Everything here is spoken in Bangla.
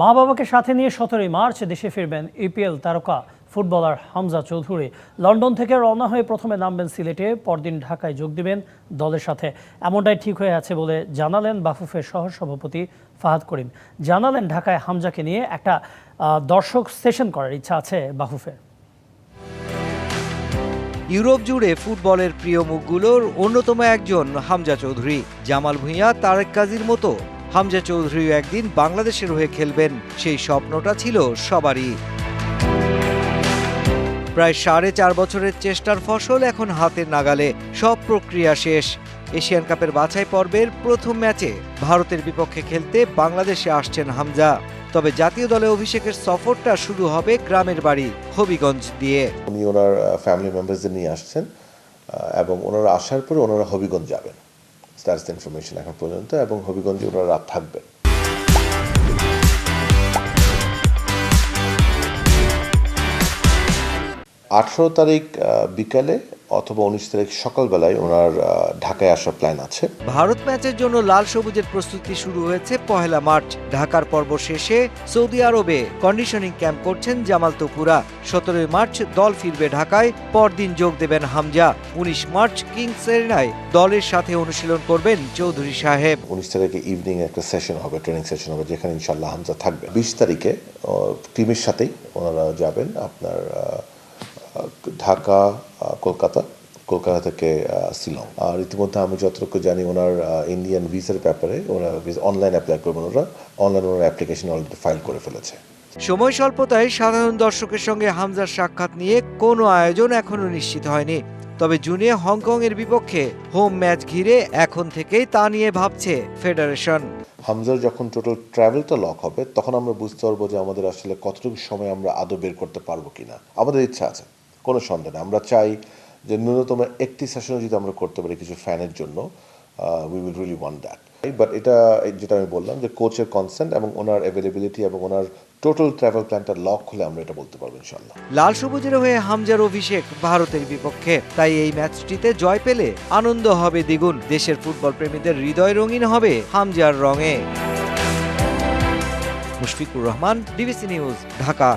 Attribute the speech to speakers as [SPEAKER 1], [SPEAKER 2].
[SPEAKER 1] মা বাবাকে সাথে নিয়ে সতেরোই মার্চ দেশে ফিরবেন ইপিএল তারকা ফুটবলার হামজা চৌধুরী। লন্ডন থেকে রওনা হয়ে প্রথমে নামবেন সিলেটে, পরদিন ঢাকায় যোগ দিবেন দলের সাথে। এমনটাই ঠিক হয়ে আছে বলে জানালেন বাফুফের সহসভাপতি ফাহাদ করিম। জানালেন ঢাকায় হামজাকে নিয়ে একটা দর্শক সেশন করার ইচ্ছা আছে বাফুফের।
[SPEAKER 2] ইউরোপ জুড়ে ফুটবলের প্রিয় মুখগুলোর অন্যতম একজন হামজা চৌধুরী। জামাল ভুঁইয়া, তারেক কাজীর মতো। হামজা চৌধুরীও একদিন বাংলাদেশের হয়ে খেলবেন, সেই স্বপ্নটা ছিল সবারই। প্রায় সাড়ে চার বছরের চেষ্টার ফসল এখন হাতের নাগালে, সব প্রক্রিয়া শেষ। এশিয়ান কাপের বাছাই পর্বের প্রথম ম্যাচে ভারতের বিপক্ষে খেলতে বাংলাদেশে আসছেন হামজা। তবে জাতীয় দলে অভিষেকের সফরটা শুরু হবে গ্রামের বাড়ি, হবিগঞ্জ দিয়ে।
[SPEAKER 3] উনি ওনার ফ্যামিলি মেম্বার্সদের নিয়ে আসছেন এবং ওনারা আসার পরে ওনারা হবিগঞ্জ যাবেন। দ্যাটস দ্য ইনফরমেশন এখন পর্যন্ত এবং হবিগঞ্জে ওরা রাত থাকবেন আঠেরো তারিখ বিকালে অথবা উনিশ তারিখ সকালবেলায় ওনার ঢাকায় আসার প্ল্যান আছে।
[SPEAKER 2] ভারত ম্যাচের জন্য লাল সবুজের প্রস্তুতি শুরু হয়েছে পহেলা মার্চ। ঢাকার পর্ব শেষে সৌদি আরবে কন্ডিশনিং ক্যাম্প করছেন জামাল তপুরা সতেরোই মার্চ দল ফিরবে ঢাকায় পরদিন যোগ দেবেন হামজা। উনিশ মার্চ কিংস সেরেনায় দলের সাথে অনুশীলন করবেন চৌধুরী সাহেব।
[SPEAKER 3] উনিশ তারিখে ইভিনিং একটা সেশন হবে ট্রেনিং সেশন হবে যেখানে ইনশাল্লাহ হামজা থাকবে। বিশ তারিখে টিমের সাথেই ওনারা যাবেন আপনার ঢাকা কলকাতা কলকাতা থেকে শিলং। আর ইতিমধ্যে আমি যতটুকু জানি ওনার ইন্ডিয়ান ভিসার ব্যাপারে ওনারা অনলাইন অ্যাপ্লাই করবেন ওরা। অনলাইন ওনার অ্যাপ্লিকেশন অলরেডি ফাইল করে ফেলেছে।
[SPEAKER 2] সময় স্বল্পতায় সাধারণ দর্শকের সঙ্গে হামজার সাক্ষাৎ নিয়ে কোনো আয়োজন এখনও নিশ্চিত হয়নি। তবে জুনে হংকং এর বিপক্ষে হোম ম্যাচ ঘিরে এখন থেকেই তা নিয়ে ভাবছে ফেডারেশন।
[SPEAKER 3] হামজার যখন টোটাল ট্রাভেলটা লক হবে তখন আমরা বুঝতে পারব যে আমাদের আসলে কতটুকু সময় আমরা আদৌ বের করতে পারব কিনা। আমাদের ইচ্ছা আছে। কোনো সন্দেহ নেই। আমরা চাই যে ন্যূনতম একটি সেশনও যদি আমরা করতে পারি কিছু ফ্যানের জন্য we will really want that but এটা যেটা আমি বললাম যে কোচের কনসেন্ট এবং ওনার অ্যাভেলেবিলিটি এবং ওনার টোটাল ট্রাভেল প্ল্যানটা লক হলে আমরা এটা বলতে পারব ইনশাল্লাহ
[SPEAKER 2] লাল সবুজের হয়ে হামজার অভিষেক ভারতের বিপক্ষে। তাই এই ম্যাচটিতে জয় পেলে আনন্দ হবে দ্বিগুণ। দেশের ফুটবল প্রেমীদের হৃদয় রঙিন হবে হামজার রঙে। Mushfiqur Rahman DBC news, Dhaka.